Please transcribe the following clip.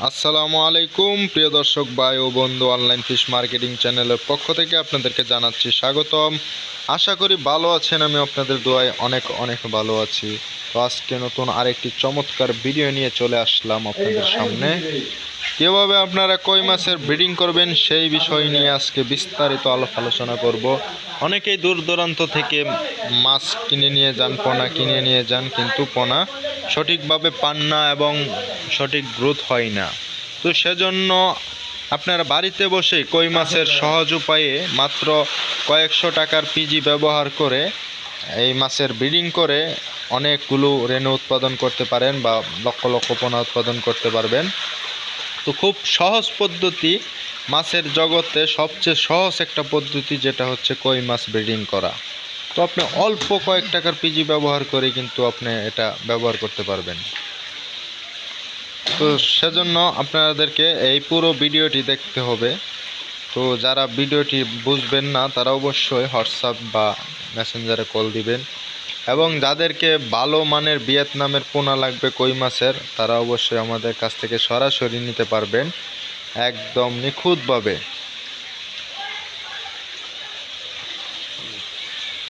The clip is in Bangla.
আসসালামু আলাইকুম প্রিয় দর্শক ভাই ও বন্ধু অনলাইন ফিশ মার্কেটিং চ্যানেলের পক্ষ থেকে আপনাদেরকে জানাচ্ছি স্বাগতম। আশা করি ভালো আছেন আমি আপনাদের দোয়ায় অনেক অনেক ভালো আছি। তো আজকে নতুন আরেকটি চমৎকার ভিডিও নিয়ে চলে আসলাম আপনাদের সামনে। কীভাবে আপনারা কই মাছের ব্রিডিং করবেন সেই বিষয় নিয়ে আজকে বিস্তারিত আলাপ আলোচনা করব। অনেকেই দূর দূরান্ত থেকে মাছ কিনে নিয়ে যান, পোনা কিনে নিয়ে যান, কিন্তু পোনা সঠিকভাবে পান না এবং সঠিক গ্রোথ হয় না। তো সেজন্য আপনারা বাড়িতে বসে কই মাছের সহজ উপায়ে মাত্র কয়েকশো টাকার পিজি ব্যবহার করে এই মাছের ব্রিডিং করে অনেকগুলো রেণু উৎপাদন করতে পারেন বা লক্ষ লক্ষ পোনা উৎপাদন করতে পারবেন। তো খুব সহজ পদ্ধতি মাছের জগতে সবচেয়ে সহজ একটা পদ্ধতি যেটা হচ্ছে কই মাছ ব্রিডিং করা। তো আপনি অল্প কয়েক টাকার পিজি ব্যবহার করে কিন্তু আপনি এটা ব্যবহার করতে পারবেন। তো সেজন্য আপনাদেরকে এই পুরো ভিডিওটি দেখতে হবে। তো যারা ভিডিওটি বুঝবেন না তারা অবশ্যই হোয়াটসঅ্যাপ বা মেসেঞ্জারে কল দিবেন। এবং যাদেরকে ভালো মানের ভিয়েতনামের পোনা লাগবে কই মাছের, তারা অবশ্যই আমাদের কাছ থেকে সরাসরি নিতে পারবেন একদম নিখুঁতভাবে।